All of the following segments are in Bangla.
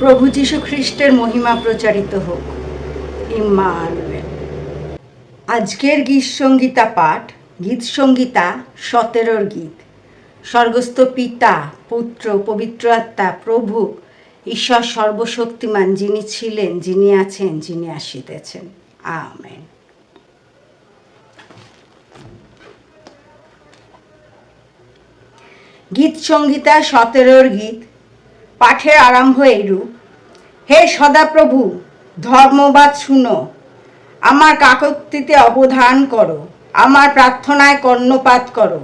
প্রভু যীশু খ্রিস্টের মহিমা প্রচারিত হোক। ইম্মানুয়েল আজকের গীত সঙ্গীতা পাঠ, গীত সঙ্গীতা সতেরোর গীত। স্বর্গস্থ পিতা, পুত্র, পবিত্র আত্মা, প্রভু, ঈশ্বর সর্বশক্তিমান যিনি ছিলেন, যিনি আছেন, যিনি আসিতেছেন। আমেন। গীত সংহিতা সতেরোর গীত। পাঠের আরম্ভ এইরূপ। হে সদাপ্রভু, ধর্মবাদ শুনো। আমার কাকক্তিতে অবধান করো, আমার প্রার্থনায় কর্ণপাত করো।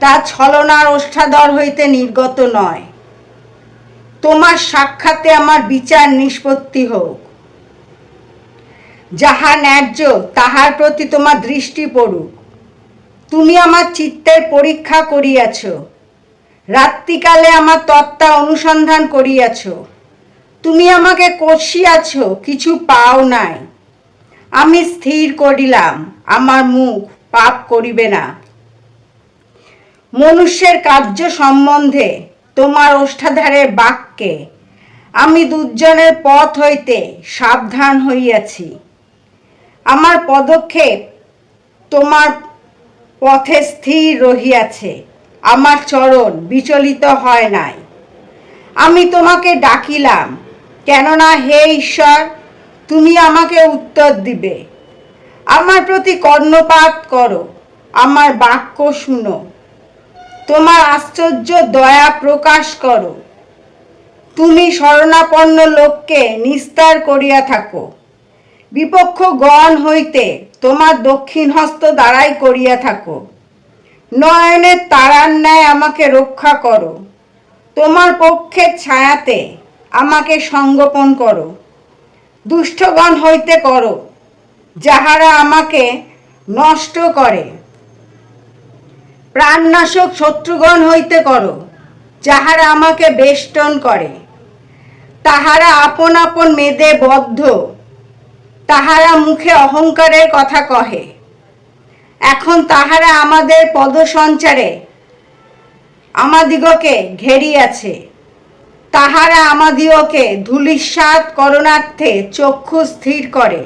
তা ছলনার ওষ্ঠাধর হইতে নির্গত নয়। তোমার সাক্ষাতে আমার বিচার নিষ্পত্তি হোক। যাহা ন্যায্য, তাহার প্রতি তোমার দৃষ্টি পড়ুক। তুমি আমার চিত্তের পরীক্ষা করিয়াছ। রাত্রিকালে আমার তত্ত্বা অনুসন্ধান করিয়াছ। তুমি আমাকে কষিয়াছ কিছু পাও নাই। আমি স্থির করিলাম, আমার মুখ পাপ করিবে না। মনুষ্যের কার্য সম্বন্ধে তোমার ওষ্ঠাধারের বাক্যে, আমি দুজনের পথ হইতে সাবধান হইয়াছি। আমার পদক্ষেপ তোমার পথে স্থির রহিয়াছে, আমার চরণ বিচলিত হয় নাই। আমি তোমাকে ডাকিলাম কেননা হে ঈশ্বর, তুমি আমাকে উত্তর দিবে। আমার প্রতি কর্ণপাত করো, আমার বাক্য শুনো। তোমার আশ্চর্য দয়া প্রকাশ করো। তুমি শরণাপন্ন লোককে নিস্তার করিয়া থাকো। বিপক্ষ গণ হইতে তোমার দক্ষিণ হস্ত দ্বারাই করিয়া থাকো। নয়নের তারার ন্যায় আমাকে রক্ষা করো। তোমার পক্ষের ছায়াতে আমাকে সঙ্গোপন করো। দুষ্টগণ হইতে করো, যাহারা আমাকে নষ্ট করে। প্রাণনাশক শত্রুগণ হইতে করো, যাহারা আমাকে বেষ্টন করে। তাহারা আপন আপন মেদে বদ্ধ, তাহারা মুখে অহংকারের কথা কহে। এখন তাহারা আমাদের পদসঞ্চারে আমাদিগকে ঘেরিয়াছে। তাহারা আমাদিগকে ধূলিসাৎ করণার্থে চক্ষু স্থির করে।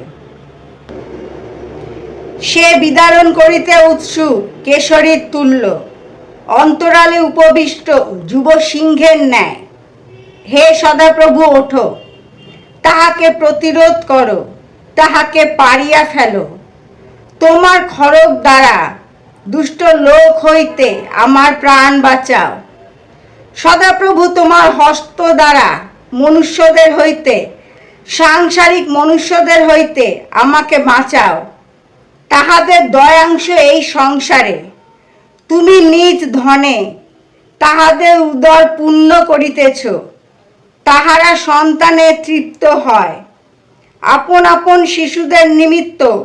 সে বিদারণ করিতে উৎসুক কেশরীর তুল্য। অন্তরালে উপবিষ্ট যুব সিংহের ন্যায়। হে সদাপ্রভু, ওঠো। তাহাকে প্রতিরোধ করো। তাহাকে পারিয়া ফেলো। তোমার খড়গ দ্বারা দুষ্ট লোক হইতে আমার প্রাণ বাঁচাও। সদাপ্রভু তোমার হস্ত দ্বারা মনুষ্যদের হইতে, সাংসারিক মনুষ্যদের হইতে আমাকে বাঁচাও। তাহাদের দয়াংশ এই সংসারে। তুমি নিজ ধনে তাহাদের উদর পূর্ণ করিতেছ। তাহারা সন্তানে তৃপ্ত হয়। আপন আপন শিশুদের নিমিত্ত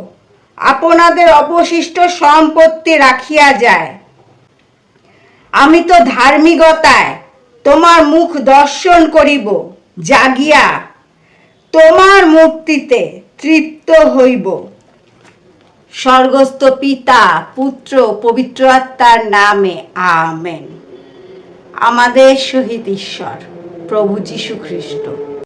আপনাদের অবশিষ্ট সম্পত্তি রাখিয়া যায়। আমি তো ধার্মিকতায় তোমার মুখ দর্শন করিব, জাগিয়া তোমার মুক্তিতে তৃপ্ত হইব। স্বর্গস্থ পিতা, পুত্র, পবিত্র আত্মার নামে আমেন। আমাদের সহিত ঈশ্বর, প্রভু যীশু খ্রিস্ট